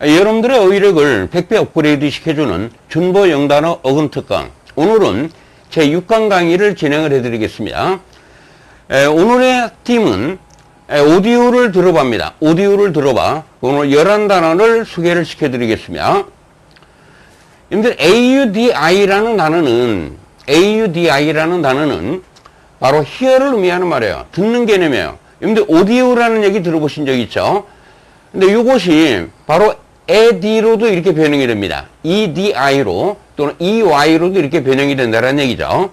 여러분들의 어휘력을 100배 업그레이드 시켜주는 준보 영단어 어근 특강. 오늘은 제 6강 강의를 진행을 해드리겠습니다. 에, 오늘의 팀은 에, 오디오를 들어봅니다. 오디오를 들어봐. 오늘 11단어를 소개를 시켜드리겠습니다. 여러분들 AUDI라는 단어는 AUDI라는 단어는 바로 hear를 의미하는 말이에요. 듣는 개념이에요. 여러분들 오디오라는 얘기 들어보신 적 있죠? 근데 이것이 바로 ED로도 이렇게 변형이 됩니다. EDI로 또는 EY로도 이렇게 변형이 된다는 얘기죠.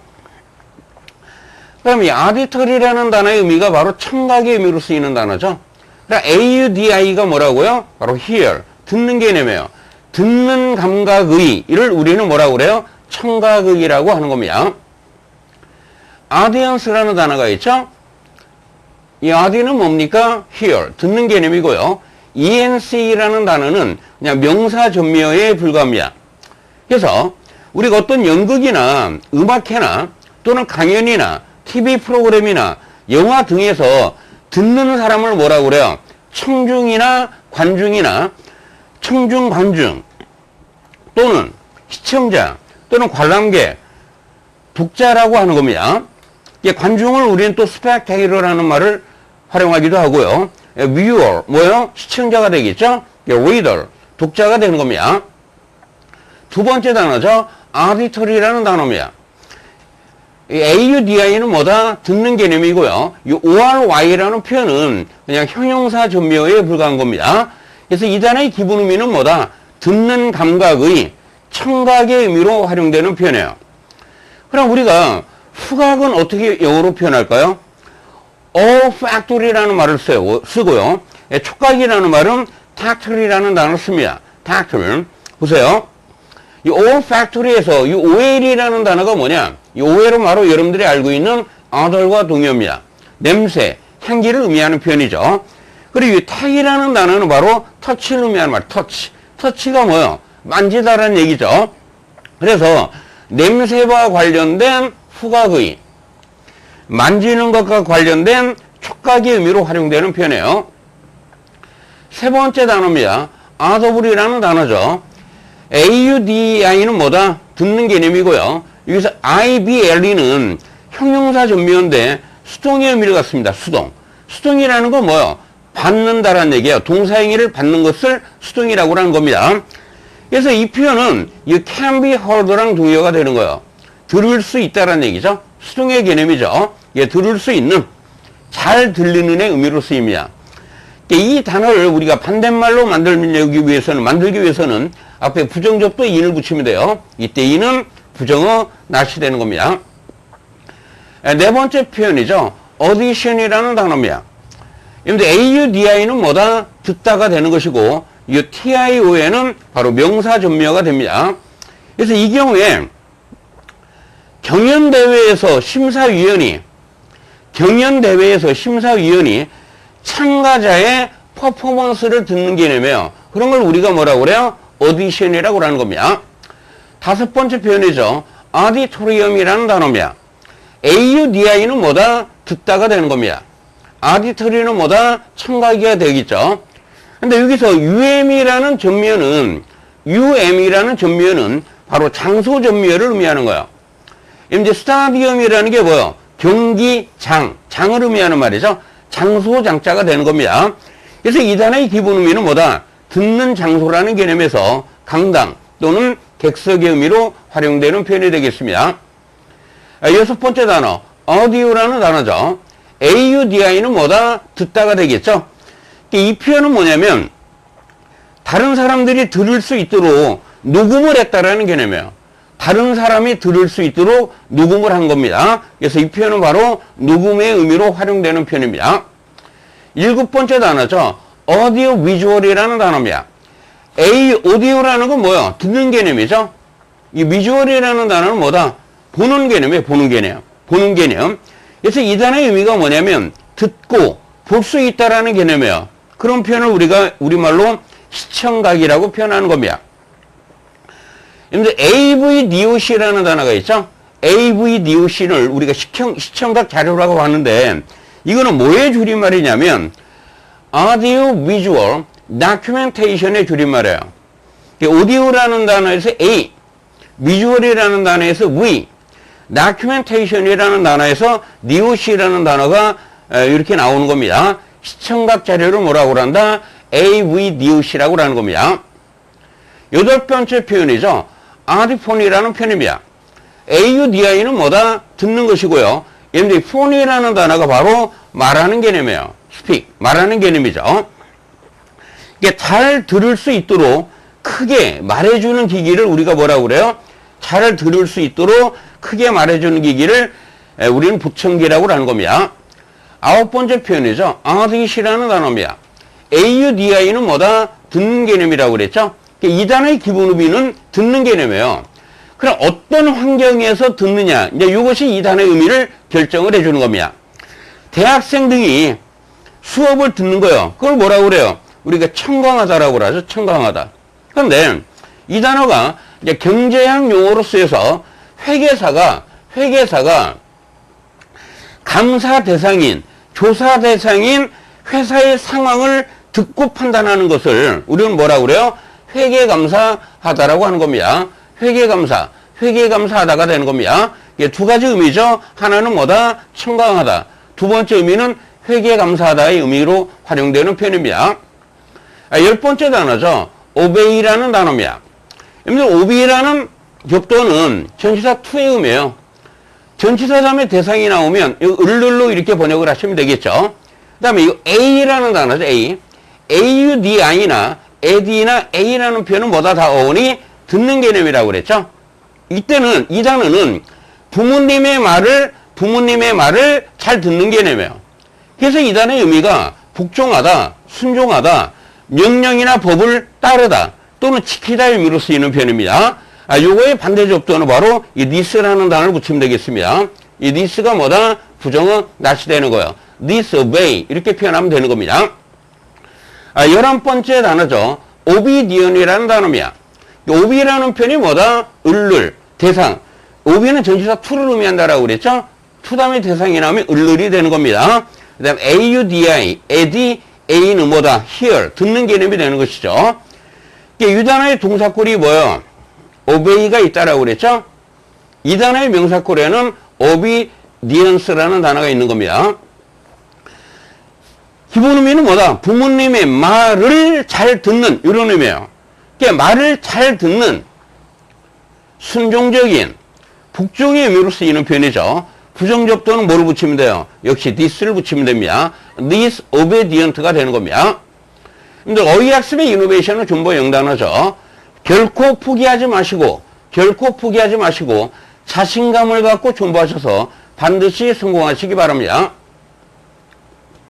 그럼 이 아디터리라는 단어의 의미가 바로 청각의 의미로 쓰이는 단어죠. 그러니까 AUDI가 뭐라고요? 바로 hear, 듣는 개념이에요. 듣는 감각의를 우리는 뭐라고 그래요? 청각의라고 하는 겁니다. audience라는 단어가 있죠? 이 aud는 뭡니까? hear, 듣는 개념이고요. ENC라는 단어는 그냥 명사 전미어에 불과합니다. 그래서 우리가 어떤 연극이나 음악회나 또는 강연이나 TV 프로그램이나 영화 등에서 듣는 사람을 뭐라고 그래요? 청중이나 관중이나 청중 관중 또는 시청자 또는 관람객 독자라고 하는 겁니다. 이 관중을 우리는 또 스펙테이터라는 말을 활용하기도 하고요. Viewer 뭐요? 시청자가 되겠죠? reader 독자가 되는 겁니다. 두 번째 단어죠. auditory라는 단어입니다. 이 AUDI는 뭐다? 듣는 개념이고요. 이 ORY라는 표현은 그냥 형용사 전미어에 불과한 겁니다. 그래서 이 단어의 기본 의미는 뭐다? 듣는 감각의 청각의 의미로 활용되는 표현이에요. 그럼 우리가 후각은 어떻게 영어로 표현할까요? Olfactory라는 말을 써요, 쓰고요. 예, 촉각이라는 말은 tactile이라는 단어를 씁니다. tactile. 보세요. 이 olfactory에서 이 OL이라는 단어가 뭐냐? 이 OL은 바로 여러분들이 알고 있는 odor과 동의어입니다. 냄새, 향기를 의미하는 표현이죠. 그리고 이 탁이라는 단어는 바로 터치를 의미하는 말, 터치. 터치가 뭐요? 만지다라는 얘기죠. 그래서 냄새와 관련된 후각의 만지는 것과 관련된 촉각의 의미로 활용되는 표현이에요. 세 번째 단어입니다. 아더블이라는 단어죠. AUDI는 뭐다? 듣는 개념이고요. 여기서 IBLE는 형용사 전미어인데 수동의 의미를 갖습니다. 수동. 수동이라는 건 뭐요? 받는다라는 얘기예요. 동사행위를 받는 것을 수동이라고 하는 겁니다. 그래서 이 표현은 이 can be heard랑 동의어가 되는 거예요. 들을 수 있다라는 얘기죠. 수동의 개념이죠. 예, 들을 수 있는, 잘 들리는의 의미로 쓰입니다. 이 단어를 우리가 반대말로 만들기 위해서는, 만들기 위해서는 앞에 부정접도 인을 붙이면 돼요. 이때 인은 부정어 낫이 되는 겁니다. 네 번째 표현이죠. audition이라는 단어입니다. 여러분들 AUDI는 뭐다? 듣다가 되는 것이고, 이 TIO에는 바로 명사 전미어가 됩니다. 그래서 이 경우에 경연대회에서 심사위원이, 경연대회에서 심사위원이 참가자의 퍼포먼스를 듣는 개념이에요. 그런 걸 우리가 뭐라고 그래요? 오디션이라고 하는 겁니다. 다섯 번째 표현이죠. 아디토리엄이라는 단어입니다. AUDI는 뭐다? 듣다가 되는 겁니다. 아디토리는 뭐다? 청각이가 되겠죠. 근데 여기서 UM이라는 전미어는 UM이라는 전미어는 바로 장소 전미어를 의미하는 거예요. 이제 스타디움이라는 게 뭐예요? 경기장, 장을 의미하는 말이죠. 장소 장자가 되는 겁니다. 그래서 이 단어의 기본 의미는 뭐다? 듣는 장소라는 개념에서 강당 또는 객석의 의미로 활용되는 표현이 되겠습니다. 아, 여섯 번째 단어, 어디오라는 단어죠. AUDI는 뭐다? 듣다가 되겠죠. 이 표현은 뭐냐면 다른 사람들이 들을 수 있도록 녹음을 했다라는 개념이에요. 다른 사람이 들을 수 있도록 녹음을 한 겁니다. 그래서 이 표현은 바로 녹음의 의미로 활용되는 표현입니다. 일곱 번째 단어죠. 오디오 비주얼이라는 단어입니다. A 오디오라는 건 뭐예요? 듣는 개념이죠. 이 비주얼이라는 단어는 뭐다? 보는 개념이에요. 보는 개념. 보는 개념. 그래서 이 단어의 의미가 뭐냐면 듣고 볼 수 있다라는 개념이에요. 그런 표현을 우리가 우리말로 시청각이라고 표현하는 겁니다. 여러분들 AVDOC라는 단어가 있죠? AVDOC를 우리가 시청, 시청각 자료라고 하는데 이거는 뭐의 줄임말이냐면 Audio Visual documentation의 줄임말이에요. 오디오라는 단어에서 A, 비주얼이라는 단어에서 V, documentation이라는 단어에서 DOC라는 단어가 에, 이렇게 나오는 겁니다. 시청각 자료를 뭐라고 그런다? AVDOC라고 하는 겁니다. 여덟 번째 표현이죠. 아디폰이라는 표현입니다. AUDI는 뭐다? 듣는 것이고요. 얘네들이 폰이라는 단어가 바로 말하는 개념이에요. 스픽, 말하는 개념이죠. 이게 잘 들을 수 있도록 크게 말해주는 기기를 우리가 뭐라고 그래요? 잘 들을 수 있도록 크게 말해주는 기기를 에, 우리는 부청기라고 하는 겁니다. 아홉 번째 표현이죠. 아디시라는 단어입니다. AUDI는 뭐다? 듣는 개념이라고 그랬죠? 그러니까 이 단어의 기본 의미는 듣는 개념이에요. 그럼 어떤 환경에서 듣느냐? 이제 이것이 이 단어의 의미를 결정을 해주는 겁니다. 대학생 등이 수업을 듣는 거예요. 그걸 뭐라고 그래요? 우리가 청강하다라고 그러죠. 청강하다. 그런데 이 단어가 이제 경제학 용어로 쓰여서 회계사가 회계사가 감사 대상인 조사 대상인 회사의 상황을 듣고 판단하는 것을 우리는 뭐라고 그래요? 회계감사하다라고 하는 겁니다. 회계감사, 회계감사하다가 되는 겁니다. 이게 두 가지 의미죠. 하나는 뭐다? 청강하다. 두 번째 의미는 회계감사하다의 의미로 활용되는 표현입니다. 아, 열 번째 단어죠. obey라는 단어입니다. 여러분들 obey라는 격도는 전치사 to의 의미예요. 전치사 다음에 대상이 나오면 이 을를로 이렇게 번역을 하시면 되겠죠. 그 다음에 이 A라는 단어죠. A. AUDI나 AD나 A라는 표현은 뭐다 다 어원이 듣는 개념이라고 그랬죠. 이때는 이 단어는 부모님의 말을 부모님의 말을 잘 듣는 개념이에요. 그래서 이 단어의 의미가 복종하다, 순종하다, 명령이나 법을 따르다 또는 지키다 의미로 쓰이는 표현입니다. 아, 요거의 반대 접두는 바로 이 니스라는 단어를 붙이면 되겠습니다. 이 니스가 뭐다? 부정은 낯이 되는 거예요. disobey 이렇게 표현하면 되는 겁니다. 아, 열한 번째 단어죠. obedient이라는 단어입니다. 오비라는 표현이 뭐다? 을를, 대상. 오비는 전치사 투를 의미한다라고 그랬죠? 투 다음에 대상이 나오면 을을이 되는 겁니다. 그 다음 AUDI, AD, A는 뭐다? hear, 듣는 개념이 되는 것이죠. 이 단어의 동사꼴이 뭐예요? obey가 있다라고 그랬죠? 이 단어의 명사꼴에는 obedience라는 단어가 있는 겁니다. 기본 의미는 뭐다? 부모님의 말을 잘 듣는 이런 의미예요. 그러니까 말을 잘 듣는 순종적인 복종의 의미로 쓰이는 표현이죠. 부정접도는 뭐를 붙이면 돼요? 역시 this를 붙이면 됩니다. this obedient가 되는 겁니다. 근데 어휘학습의 이노베이션은 존버 영단어죠. 결코 포기하지 마시고 결코 포기하지 마시고 자신감을 갖고 존버하셔서 반드시 성공하시기 바랍니다.